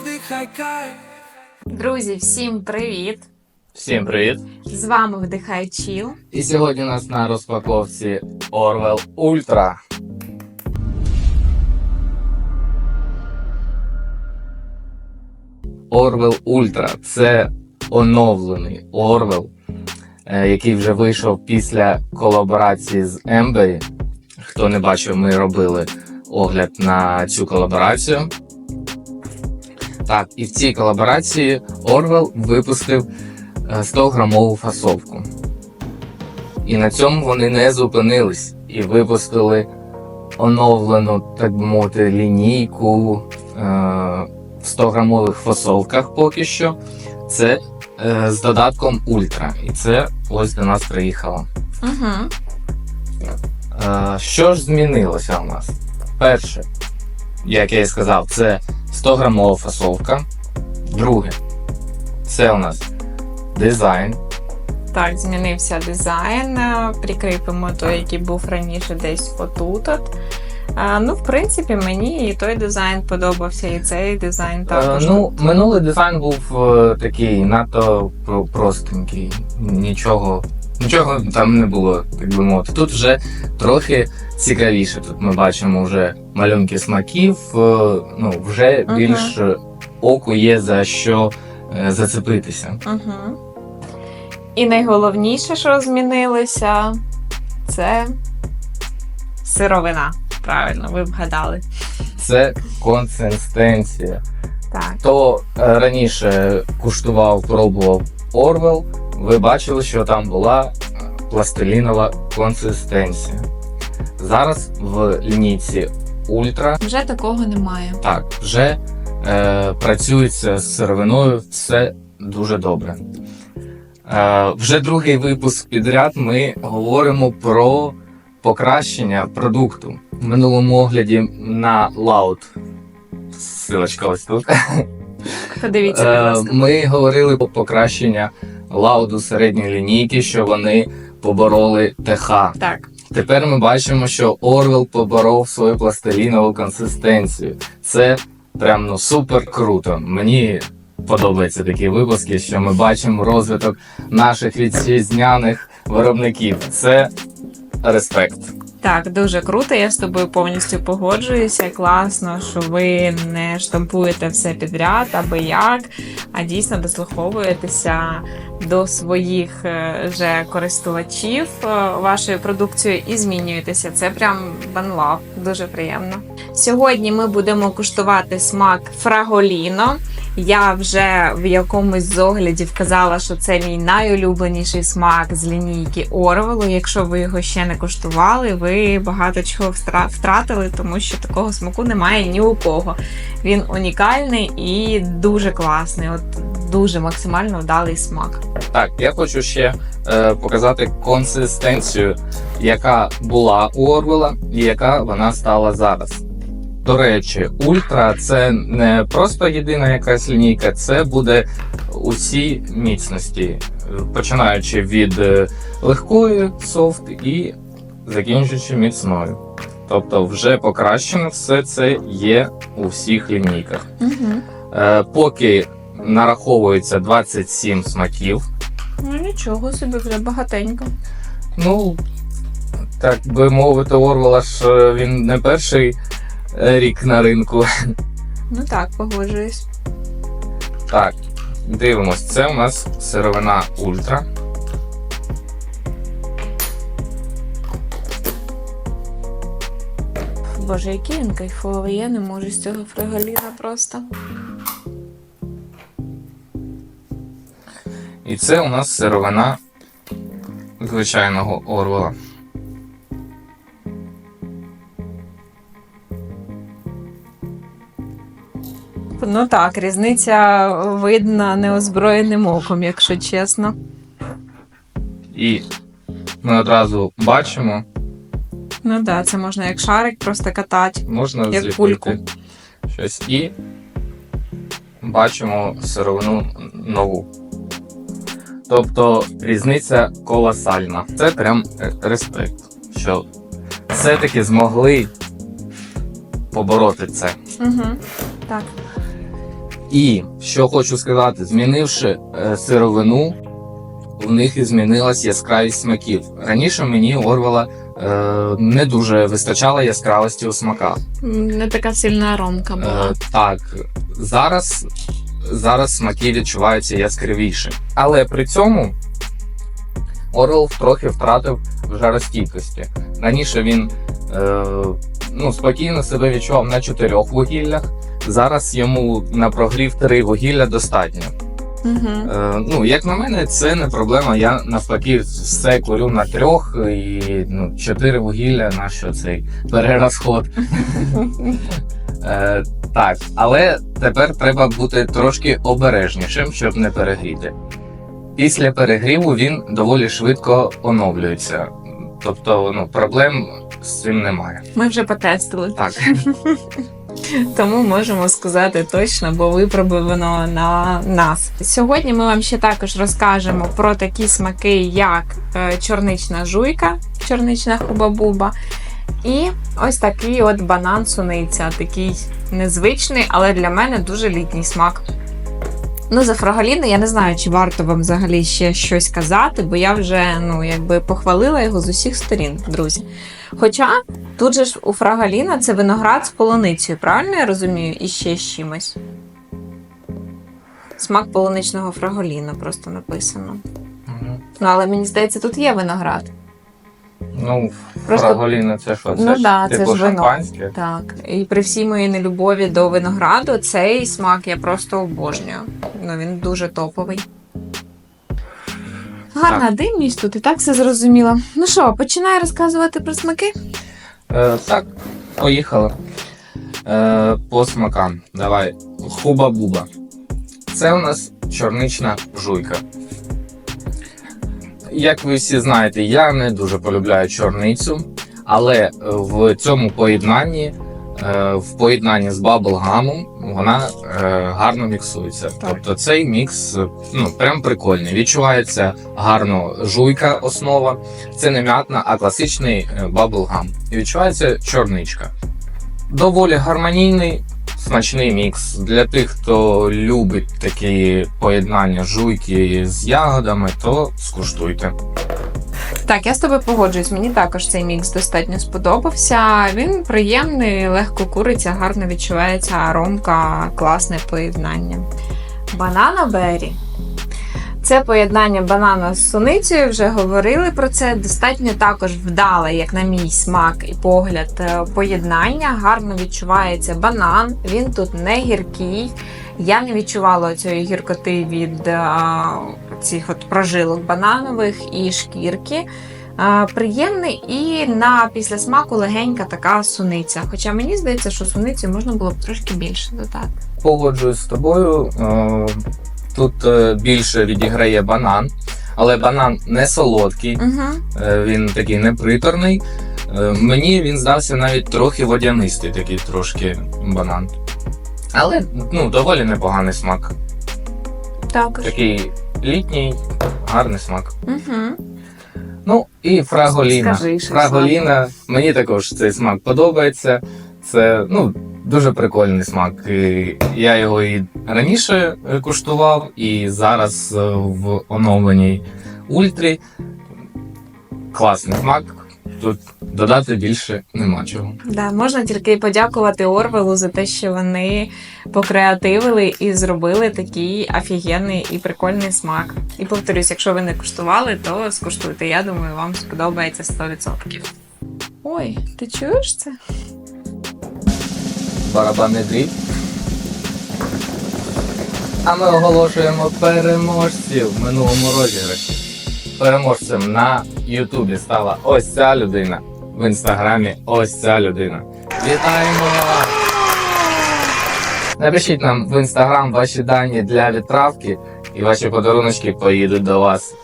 вдихай кайф. Друзі, всім привіт! Всім привіт! З вами Вдихай Чіл. І сьогодні у нас на розпаковці Orwell Ultra. Orwell Ultra це оновлений е, який вже вийшов після колаборації з Ember. Хто не бачив, ми робили огляд на цю колаборацію. Так, і в цій колаборації Orwell випустив е, 100 грамову фасовку. І на цьому вони не зупинились і випустили оновлену, так би мовити, лінійку е, в 100 грамових фасовках поки що. Це е, з додатком Ультра. І це ось до нас приїхало. Угу. Е, що ж змінилося у нас? Перше, як я і сказав, це 100 грамова фасовка. Друге, це у нас дизайн. Так, змінився дизайн. е, Прикріпимо той, який був раніше десь отут. от. А, ну, в принципі, мені і той дизайн подобався, і цей дизайн Е, також. ну, минулий дизайн був е, такий надто простенький. Нічого, нічого там не було, так би мовити. Тут вже трохи цікавіше. Тут ми бачимо вже малюнки смаків, е, ну, вже Мгм. більш оку є за що е, зацепитися. Угу. І найголовніше, що змінилося, це сировина. Правильно, ви вгадали. Це консистенція. Так. Хто е, раніше куштував, пробував Орвел, ви бачили, що там була е, пластилінова консистенція. Зараз в лінійці Ультра Вже такого немає. так вже е, працюється з сировиною, все дуже добре. Е, вже другий випуск підряд ми говоримо про покращення продукту. В минулому огляді на Loud. Силочка ось тут. Подивіться, будь Е, ласка. Ми говорили про покращення лауду середньої лінійки, що вони побороли ТХ. Так. Тепер ми бачимо, що Орвел поборов свою пластилінову консистенцію. Це прям ну супер круто. Мені подобаються такі випуски, що ми бачимо розвиток наших вітчизняних виробників. Це респект. Так, дуже круто. Я з тобою повністю погоджуюся. Класно, що ви не штампуєте все підряд, аби як, а дійсно дослуховуєтеся до своїх е, вже користувачів е, вашою продукцією і змінюєтеся. Це прям банлав, дуже приємно. Сьогодні ми будемо куштувати смак фраголіно. Я вже в якомусь з оглядів казала, що це мій найулюбленіший смак з лінійки Орвелу. Якщо ви його ще не куштували, ви багато чого втратили, тому що такого смаку немає ні у кого. Він унікальний і дуже класний. От дуже максимально вдалий смак. Так, я хочу ще е, показати консистенцію, яка була у Орвела і яка вона стала зараз. До речі, ультра це не просто єдина якась лінійка, це буде усі міцності, починаючи від е, легкої софт і закінчуючи міцною. Тобто, вже покращено все це є у всіх лінійках. Угу. Поки нараховується 27 смаків. Ну нічого собі, вже багатенько. Ну, так би мовити, Орвела ж е, він не перший рік на ринку. Ну так, погоджуюсь. Так, дивимось, це у нас сировина Ультра. Боже, який він кайфовий, я не можу з цього фрагаліна просто. І це у нас сировина звичайного Орвела. Ну так, різниця видна неозброєним оком, якщо чесно. І ми одразу бачимо, Ну так, да, це можна як шарик просто катати. можна Як зліпити кульку. щось. І бачимо сировину нову. Тобто різниця колосальна. Це прям респект, що все-таки змогли побороти це. Угу. Так. І що хочу сказати, змінивши е, сировину, у них і змінилась яскравість смаків. Раніше мені Орвела е, не дуже вистачало яскравості у смаках. Не така сильна аромка була. Е, так, зараз, зараз смаки відчуваються яскравіше. Але при цьому Орвел трохи втратив жаростійкості. Раніше він е, ну, спокійно себе відчував на чотирьох вугіллях. Зараз йому на прогрів три вугілля достатньо. Угу. Е, ну, як на мене, це не проблема. Я навпаки все курю на трьох і ну, чотири вугілля на що цей перерозход. Е, так, але тепер треба бути трошки обережнішим, щоб не перегріти. Після перегріву він доволі швидко оновлюється. Тобто, ну, проблем з цим немає. Ми вже потестили. Так, Тому можемо сказати точно, бо випробувано на нас. Сьогодні ми вам ще також розкажемо про такі смаки, як е, чорнична жуйка, чорнична хуба-буба. І ось такий от банан суниця, такий незвичний, але для мене дуже літній смак. Ну, за фрагаліну я не знаю, чи варто вам взагалі ще щось казати, бо я вже ну, якби похвалила його з усіх сторін, друзі. Хоча Тут же ж у фрагаліна це виноград з полуницею, правильно я розумію? І ще з чимось. Смак полуничного фраголіна просто написано. Мгм. Ну, але мені здається, тут є виноград. ну, Просто- фраголіна це що? Це Ну ж да, це типу ж вино. Так. І при всій моїй нелюбові до винограду цей смак я просто обожнюю. Ну, він дуже топовий. Гарна димність тут і так все зрозуміло. Ну що, починаю розказувати про смаки? Е, так, поїхали. Е, по смакам. Давай. Хуба-буба. Це у нас чорнична жуйка. Як ви всі знаєте, я не дуже полюбляю чорницю, але в цьому поєднанні, в поєднанні з баблгамом, вона е, гарно міксується. Тобто цей мікс е, ну, прям прикольний. Відчувається гарно жуйка основа. Це не м'ятна, а класичний е, баблгам. І відчувається чорничка. Доволі гармонійний, смачний мікс. Для тих, хто любить такі поєднання жуйки з ягодами, то скуштуйте. Так, я з тобою погоджуюсь. Мені також цей мікс достатньо сподобався. Він приємний, легко куриться, гарно відчувається аромка, класне поєднання. Банана Бері. Це поєднання банана з суницею, вже говорили про це. Достатньо також вдале, як на мій смак і погляд, е, поєднання. Гарно відчувається банан. Він тут не гіркий. Я не відчувала цієї гіркоти від а, цих от прожилок бананових і шкірки. А, приємний і на післясмаку легенька така суниця. Хоча мені здається, що суниці можна було б трошки більше додати. Погоджуюсь з тобою. е, Тут е, більше відіграє банан, але банан не солодкий, Угу. е, він такий неприторний. Е, Мені він здався навіть трохи водянистий, такий трошки банан. Але ну, доволі непоганий смак. Також. Такий літній, гарний смак. Угу. Ну і фраголіна. Скажи, що фраголіна. Мені також цей смак подобається. Це ну, дуже прикольний смак. І я його і раніше е, куштував, і зараз е, в оновленій ультрі. Класний смак. Тут додати більше нема чого. Да, можна тільки подякувати Орвелу за те, що вони покреативили і зробили такий офігенний і прикольний смак. І повторюсь, якщо ви не куштували, то скуштуйте. Я думаю, вам сподобається 100%. Ой, ти чуєш це? Барабанний дріб. А ми оголошуємо переможців в минулому розіграші. Переможцем на Ютубі стала ось ця людина. В інстаграмі ось ця людина. Вітаємо! Напишіть нам в інстаграм ваші дані для відправки, і ваші подаруночки поїдуть до вас.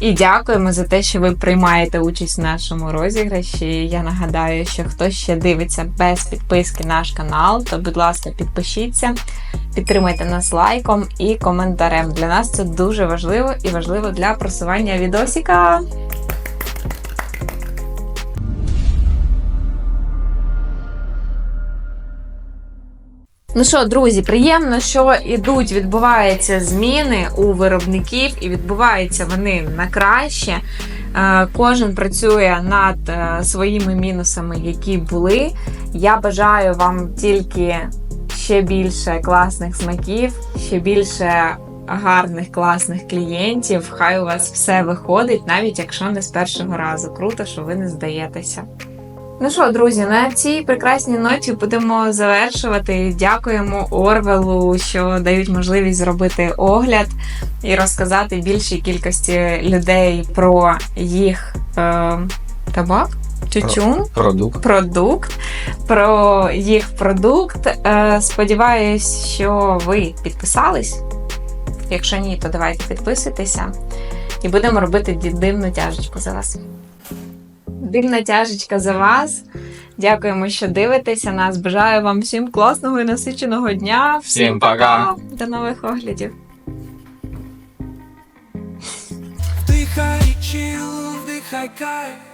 І дякуємо за те, що ви приймаєте участь в нашому розіграші. Я нагадаю, що хто ще дивиться без підписки наш канал, то, будь ласка, підпишіться, підтримайте нас лайком і коментарем. Для нас це дуже важливо і важливо для просування відосика. Ну що, друзі, приємно, що ідуть, відбуваються зміни у виробників, і відбуваються вони на краще. Е, Кожен працює над е, своїми мінусами, які були. Я бажаю вам тільки ще більше класних смаків, ще більше гарних класних клієнтів. Хай у вас все виходить, навіть якщо не з першого разу. Круто, що ви не здаєтеся. Ну що, друзі, на цій прекрасній ноті будемо завершувати. Дякуємо Орвелу, що дають можливість зробити огляд і розказати більшій кількості людей про їх е, табак, тютюн, Продукт. продукт, про їх продукт. Е, сподіваюсь, що ви підписались. Якщо ні, то давайте підписуйтеся і будемо робити дивну тяжечку за вас. Дивна тяжечка за вас. Дякуємо, що дивитеся нас. Бажаю вам всім класного і насиченого дня. Всім пока. До нових оглядів. Дихай чил, вдихай кайф